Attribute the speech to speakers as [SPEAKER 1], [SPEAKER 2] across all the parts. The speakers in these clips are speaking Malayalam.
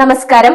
[SPEAKER 1] നമസ്കാരം.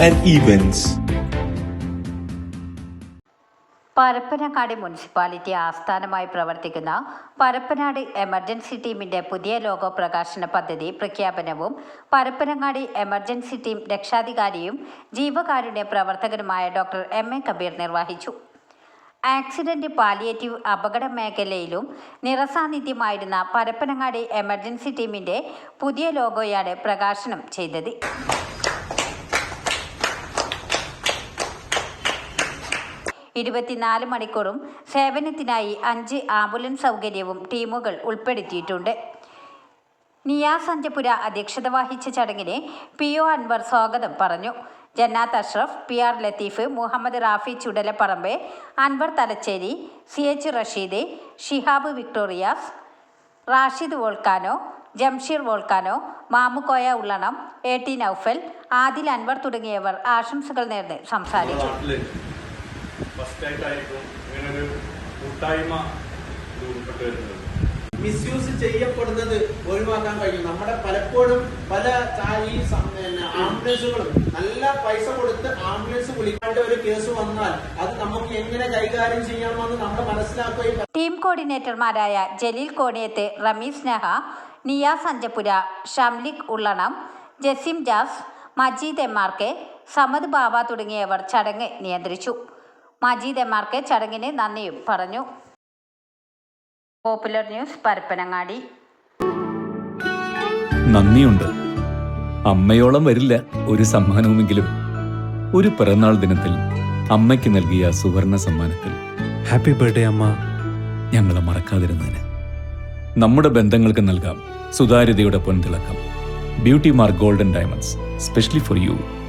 [SPEAKER 2] and events.
[SPEAKER 3] Parappanangadi municipality ആസ്ഥാനമായി പ്രവർത്തിക്കുന്ന പരപ്പനാട് എമർജൻസി ടീമിന്റെ പുതിയ ലോഗോ പ്രകാശന പദ്ധതി പ്രഖ്യാപനവും പരപ്പനങ്ങാടി എമർജൻസി ടീം രക്ഷാധികാരിയും ജീവകാരുണ്യ പ്രവർത്തകനുമായ ഡോക്ടർ എം എ കബീർ നിർവഹിച്ചു ആക്സിഡന്റ് പാലിയേറ്റീവ് അപകട മേഖലയിലും നിറസാന്നിധ്യമായിരുന്ന പരപ്പനങ്ങാടി എമർജൻസി ടീമിന്റെ പുതിയ ലോഗോയാണ് പ്രകാശനം ചെയ്തത് ഇരുപത്തിനാല് മണിക്കൂറും സേവനത്തിനായി അഞ്ച് ആംബുലൻസ് സൗകര്യവും ടീമുകൾ ഉൾപ്പെടുത്തിയിട്ടുണ്ട്. നിയാസ് അഞ്ചപുര അധ്യക്ഷത വഹിച്ച ചടങ്ങിന് പി ഒ അൻവർ സ്വാഗതം പറഞ്ഞു. Jannath Ashraf P R Latheef Muhammad Rafi Chudalaparamba Anwar Thalassery C H Rasheed Shihab Victoria's Rashid Volcano Jamsheer Volcano Mamukkoya Ullanam A T Noufal Adil Anwar തുടങ്ങിയവർ ആശംസകൾ നേർന്ന് സംസാരിച്ചു.
[SPEAKER 4] ഫസ്റ്റ് ആയിട്ടായിരിക്കും ഇങ്ങനൊരു കൂട്ടായ്മ രൂപപ്പെട്ടു വരുന്നത്.
[SPEAKER 5] മിസ്യൂസ് ചെയ്യപ്പെടുന്നത് ഒഴിവാക്കാൻ കഴിയും. നമ്മുടെ പലപ്പോഴും പല ഈ ആംബുലൻസുകളും നല്ല പൈസ കൊടുത്ത് ആംബുലൻസ് വിളിക്കേണ്ട ഒരു കേസ് വന്നാൽ അത് നമുക്ക് എങ്ങനെ കൈകാര്യം ചെയ്യണമെന്ന് നമ്മൾ മനസ്സിലാക്കുകയും
[SPEAKER 3] team കോർഡിനേറ്റർമാരായ Jaleel Kodiyath Rameez Neha Niyas Sanjapura Shamlik Ullanam Jasim Jas Majeed M R K Samad Baba തുടങ്ങിയവർ ചടങ്ങ് നിയന്ത്രിച്ചു. മജീദ് എം ആർ കെ ചടങ്ങിന് നന്ദിയും പറഞ്ഞു. Popular news Parappanangadi.
[SPEAKER 6] നന്ദിയുണ്ട്. അമ്മയോളം വരില്ല ഒരു സമ്മാനവുമെങ്കിലും. ഒരു പിറന്നാൾ ദിനത്തിൽ അമ്മയ്ക്ക് നൽകിയ സുവർണ സമ്മാനത്തിൽ.
[SPEAKER 7] ഹാപ്പി ബർത്ത്ഡേ അമ്മ.
[SPEAKER 6] ഞങ്ങളെ മറക്കാതിരുന്നതിന്. നമ്മുടെ ബന്ധങ്ങൾക്ക് നൽകാം സുതാര്യതയുടെ പൊൻതിളക്കം. Beauty Mark golden diamonds specially for you